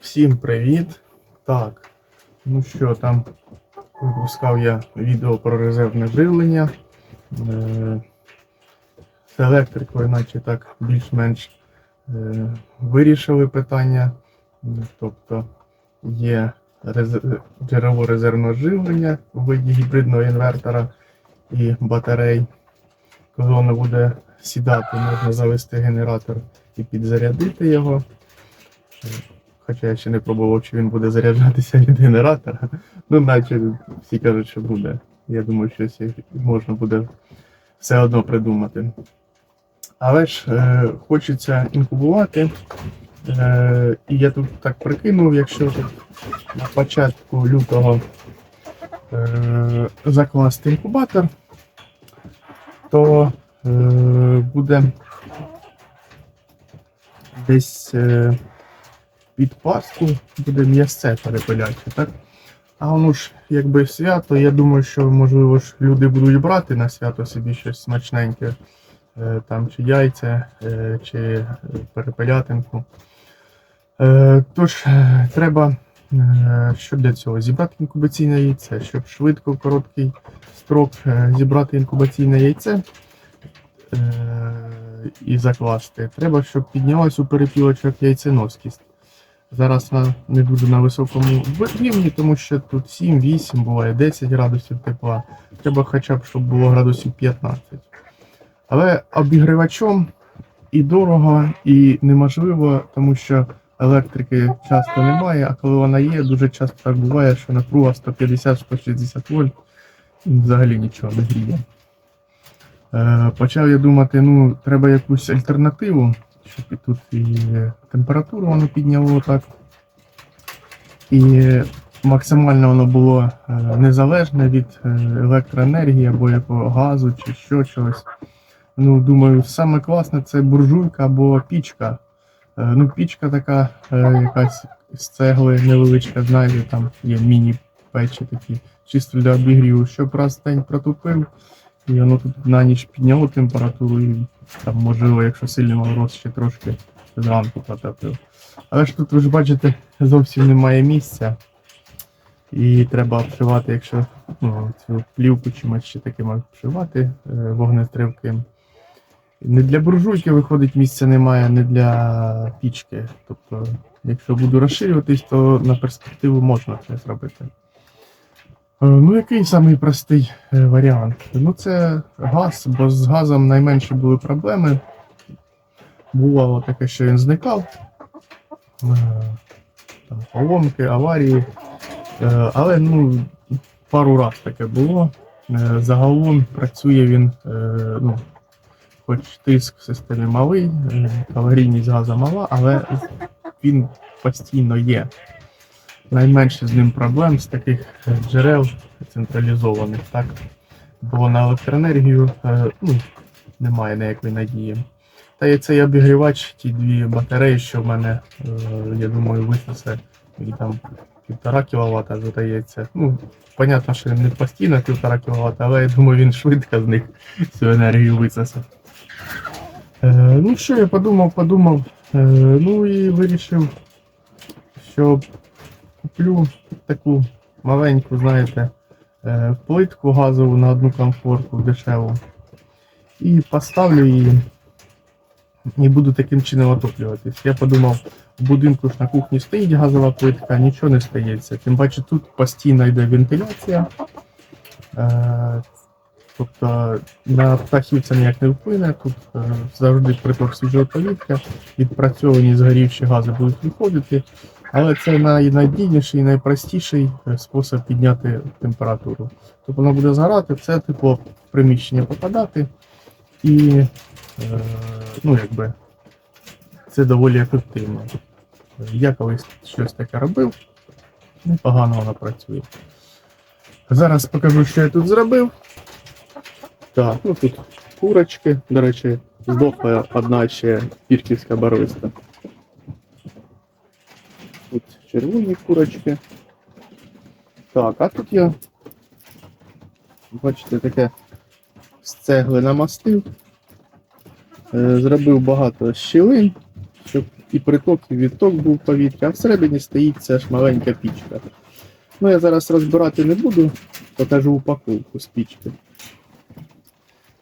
Всім привіт! Так, ну що там, випускав я відео про резервне живлення. Е, З електрикою, наче так більш-менш е, вирішили питання. Тобто є джерело резервного живлення у виді гібридного інвертора і батарей. Коли воно буде сідати, можна завести генератор і підзарядити його. Хоча я ще не пробував, чи він буде заряджатися від генератора. Ну, наче всі кажуть, що буде. Я думаю, що можна буде все одно придумати. Але ж е, хочеться інкубувати. Е, і я тут так прикинув, якщо на початку лютого е, закласти інкубатор, то е, буде десь. Е, під пастку буде м'ясце перепиляче, так? А воно ж якби свято, я думаю, що можливо ж люди будуть брати на свято собі щось смачненьке, е, там чи яйця, е, чи е, перепелятинку. Тож треба, що для цього? Зібрати інкубаційне яйце, щоб швидко, короткий строк зібрати інкубаційне яйце і закласти. Треба, щоб піднялась у перепілочок яйценоскість. Зараз вона не дуже на високому рівні, тому що тут 7-8, буває 10 градусів тепла. Треба хоча б, щоб було градусів 15. Але обігрівачом і дорого, і неможливо, тому що електрики часто немає, а коли вона є, дуже часто так буває, що напруга 150-160 вольт взагалі нічого не гріє. Е, почав я думати, ну, треба якусь альтернативу щоб тут і температуру воно підняло так. І максимально воно було е, незалежне від е, електроенергії або якого газу чи що чогось. Ну, думаю, саме класне це буржуйка або пічка. Е, Ну, пічка така якась з цегли невеличка, знаєте, там є міні-печі такі, чисто для обігріву. Щоб раз в день протупив, і воно тут на ніч підняло температуру і там, можливо, якщо сильний мороз, ще трошки зранку потопив. Але ж тут ви ж бачите, зовсім немає місця. І треба обшивати, якщо ну, цю плівку чимось ще таким обшивати е, вогнестривким. Не для буржуйки виходить місця немає, не для пічки. Тобто, якщо буду розширюватись, то на перспективу можна це зробити. Е, Ну, який самий простий е, варіант? Ну, це газ, бо з газом найменші були проблеми. Бувало таке, що він зникав. Е, Там, поломки, аварії. Але ну, пару раз таке було. Загалом працює він, ну, хоч тиск в системі малий, калорійність газу мала, але він постійно є найменше з ним проблем з таких е, джерел централізованих, так? Бо на електроенергію е, ну, немає ніякої надії. Та і цей обігрівач, ті дві батареї, що в мене, е, я думаю, і там півтора кВт, здається. Ну, понятно, що не постійно півтора кВт, але я думаю, він швидко з них цю енергію висосе. Ну що, я подумав, подумав, ну і вирішив, що куплю таку маленьку, знаєте, е, плитку газову на одну комфорку дешеву. І поставлю її. І буду таким чином отоплюватись. Я подумав, в будинку ж на кухні стоїть газова плитка, нічого не стається. Тим паче тут постійно йде вентиляція. Е, Тобто на птахів це ніяк не вплине, тут е, завжди приток свіжого повітря, відпрацьовані згорівші гази будуть виходити. Але це найнадійніший і найпростіший е, спосіб підняти температуру. Тобто воно буде згорати, це тепло в приміщення попадати. І е, ну, якби, це доволі ефективно. Я колись щось таке робив, непогано воно працює. Зараз покажу, що я тут зробив. Так, ну тут курочки, до речі, здохла одна ще пірківська барвиста. Червоні курочки. Так, а тут я, бачите, таке з цегли намастив. Е, Зробив багато щілин, щоб і приток, і відток був повітря, а всередині стоїть ця ж маленька пічка. Ну, я зараз розбирати не буду, покажу упаковку з пічки.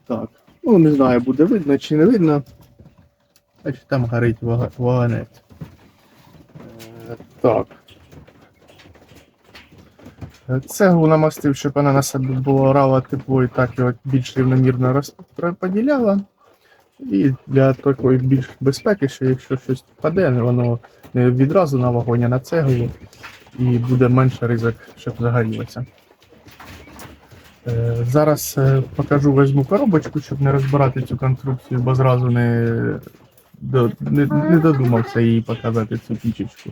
Так, ну не знаю, буде видно чи не видно. Значить, там горить вага- вагонець. Е, Так. Цеглу намастив, щоб вона на себе було рала тепло і так його більш рівномірно розподіляла. І для такої більш безпеки, що якщо щось впаде, воно не відразу на вагоні, а на цеглу, і буде менше ризик, щоб загорілося. Е, Зараз е, покажу, візьму коробочку, щоб не розбирати цю конструкцію, бо зразу не, не, не додумався її показати цю пічечку.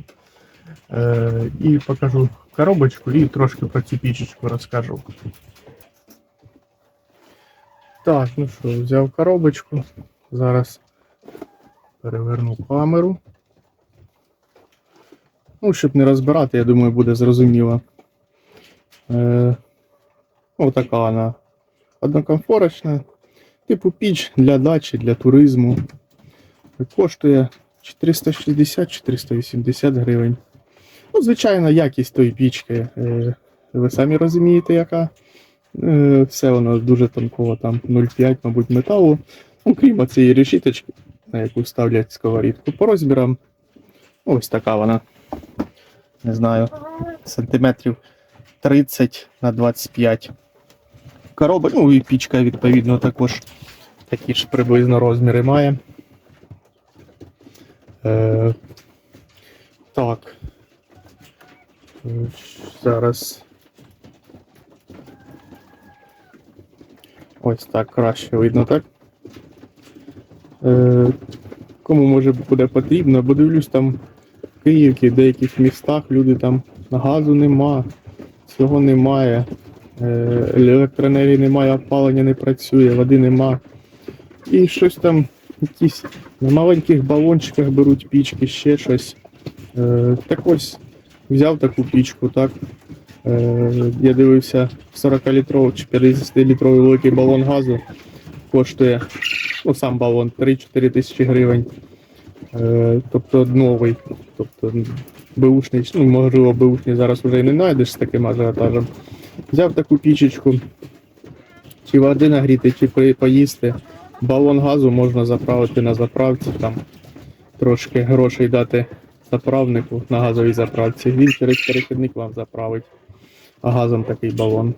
Е, І покажу коробочку і трошки про цю пічечку розкажу. Так, ну що, взяв коробочку. Зараз переверну камеру. Ну, щоб не розбирати, я думаю, буде зрозуміло. Е, отака вона однокомфорочна. Типу піч для дачі, для туризму. Коштує 460-480 гривень. Ну, звичайно, якість тої пічки. Е, ви самі розумієте, яка. Е, все воно дуже тонкого, там 0,5, мабуть, металу. Ну, крім цієї решіточки, на яку ставлять сковорідку по розмірам. Ось така вона. Не знаю, сантиметрів 30 на 25. Коробок, ну і пічка, відповідно, також такі ж приблизно розміри має. Е, так. Зараз. Ось так краще видно, так? Е, кому може буде потрібно, бо дивлюсь там в Київці, в деяких містах люди там газу нема, цього немає, е, електроенергії немає, опалення не працює, води нема. І щось там, якісь на маленьких балончиках беруть пічки, ще щось. Е, так ось взяв таку пічку, так. Е, я дивився 40-літровий чи 50-літровий великий балон газу. Коштує, ну сам балон 3-4 тисячі гривень. Е, тобто новий. Тобто беушний, ну можливо, беушний зараз вже і не знайдеш з таким ажіотажем. Взяв таку пічечку, чи води нагріти, чи поїсти. Балон газу можна заправити на заправці, там трошки грошей дати заправнику на газовій заправці. Він через перехідник вам заправить газом такий балон.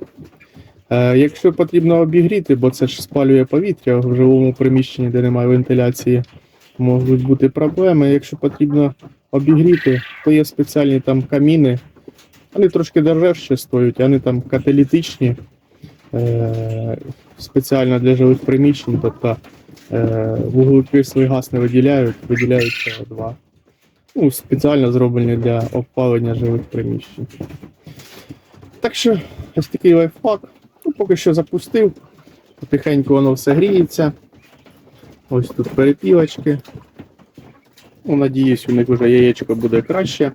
Е, якщо потрібно обігріти, бо це ж спалює повітря в жилому приміщенні, де немає вентиляції, можуть бути проблеми. Якщо потрібно обігріти, то є спеціальні там каміни. Вони трошки дорожче стоять, вони там каталітичні, е, спеціально для жилих приміщень, тобто е, вуглекислий газ не виділяють, виділяють CO2. Ну, спеціально зроблені для опалення жилих приміщень. Так що ось такий лайфхак. Ну, поки що запустив. Потихеньку воно все гріється. Ось тут перепілочки. Ну, надіюсь, у них вже яєчко буде краще.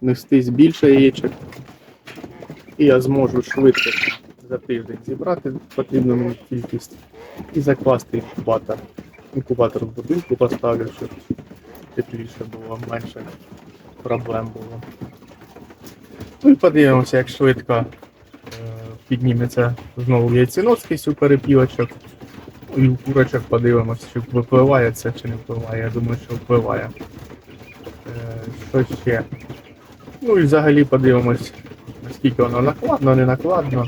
Нестись більше яєчок. І я зможу швидко за тиждень зібрати потрібну кількість і закласти інкубатор. Інкубатор в будинку поставлю, щоб тепліше було, менше проблем було. Ну і подивимося, як швидко е, підніметься знову яйценоскість у перепілочок. І у курочок подивимося, чи випливає це, чи не впливає. Я думаю, що впливає. Е, що ще? Ну і взагалі подивимось, наскільки воно накладно, не накладно.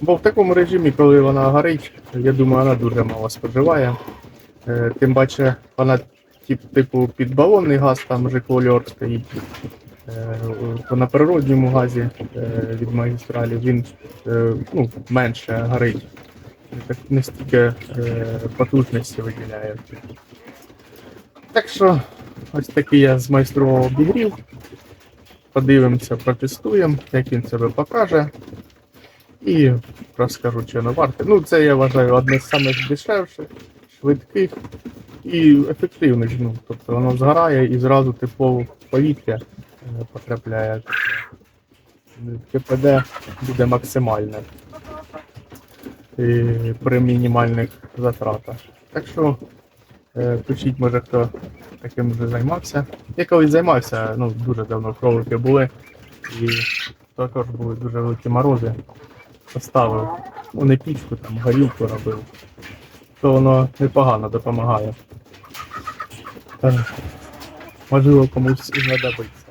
Бо в такому режимі, коли вона горить, я думаю, вона дуже мало споживає. Е, тим паче, вона типу під балонний газ, там вже кольор стоїть. Е, на природньому газі е, від магістралі він е, ну, менше горить. Не стільки потужності виділяє. Так що ось такий я змайстрував обігрів. Подивимося, протестуємо, як він себе покаже. І розкажу, чи воно варте. Ну, це я вважаю одне з самих дешевших, швидких і ефективних. Ну, тобто воно згорає і зразу тепло в повітря е, потрапляє. КПД буде максимальне і при мінімальних затратах. Так що Е, Пишіть, може, хто таким вже займався. Я колись займався, ну, дуже давно кролики були. І також були дуже великі морози. Поставив. Ну, не пічку, там горілку робив. То воно непогано допомагає. Е, Можливо, комусь і знадобиться.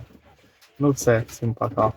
Ну все, всім пока.